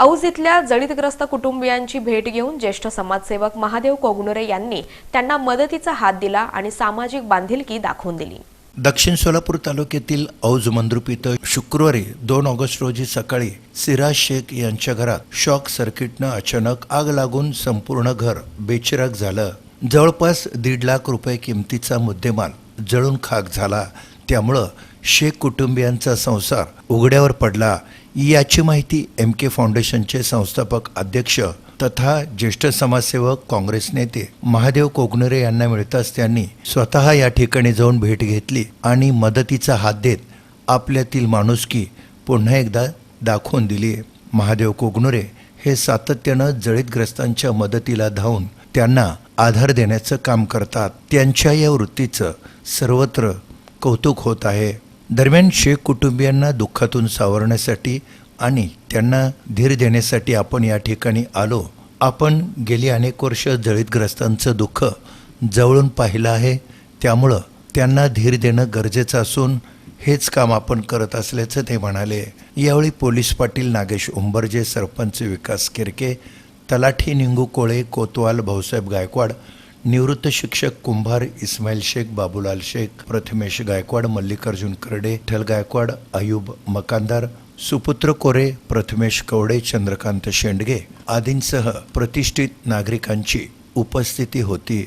औज इथल्या जळीतग्रस्त कुटुंबियांची भेट घेऊन ज्येष्ठ समाजसेवक महादेव कोगनुरे यांनी त्यांना मदतीचा हात दिला आणि सामाजिक बांधिलकी दाखवून दिली. दक्षिण सोलापूर तालुक्यातील औज मंद्रुप इथं शुक्रवारी दोन ऑगस्ट रोजी सकाळी सिराज शेख यांच्या घरात शॉक सर्किटनं अचानक आग लागून संपूर्ण घर बेचिराग झालं. जवळपास दीड लाख रुपये किमतीचा मुद्देमाल जळून खाक झाला. त्यामुळं शेख कुटुंबियांचा संसार उघड्यावर पडला. याची माहिती एम के फाउंडेशनचे संस्थापक अध्यक्ष तथा ज्येष्ठ समाजसेवक काँग्रेस नेते महादेव कोगनरे यांना मिळताच त्यांनी स्वतः या ठिकाणी जाऊन भेट घेतली आणि मदतीचा हात देत आपल्यातील माणुसकी पुन्हा एकदा दाखवून दिली. महादेव कोगनुरे हे सातत्यानं जळीतग्रस्तांच्या मदतीला धावून त्यांना आधार देण्याचं काम करतात. त्यांच्या या वृत्तीचं सर्वत्र कौतुक होत आहे. दरम्यान शेख कुटुंबियांना दुःखातून सावरण्यासाठी आणि त्यांना धीर देण्यासाठी आपण या ठिकाणी आलो. आपण गेली अनेक वर्ष जळीतग्रस्तांचं दुःख जवळून पाहिलं आहे. त्यामुळं त्यांना धीर देणं गरजेचं असून हेच काम आपण करत असल्याचं ते म्हणाले. यावेळी पोलीस पाटील नागेश उंबरजे सरपंच विकास किरके तलाठी निंगू कोळे कोतवाल भाऊसाहेब गायकवाड निवृत्त शिक्षक कुंभार इस्माईल शेख बाबूलाल शेख प्रथमेश गायकवाड मल्लिकार्जुन करडे ठल गायकवाड अयुब मकानदार सुपुत्र कोरे प्रथमेश कवडे चंद्रकांत शेंडगे आदींसह प्रतिष्ठित नागरिकांची उपस्थिती होती.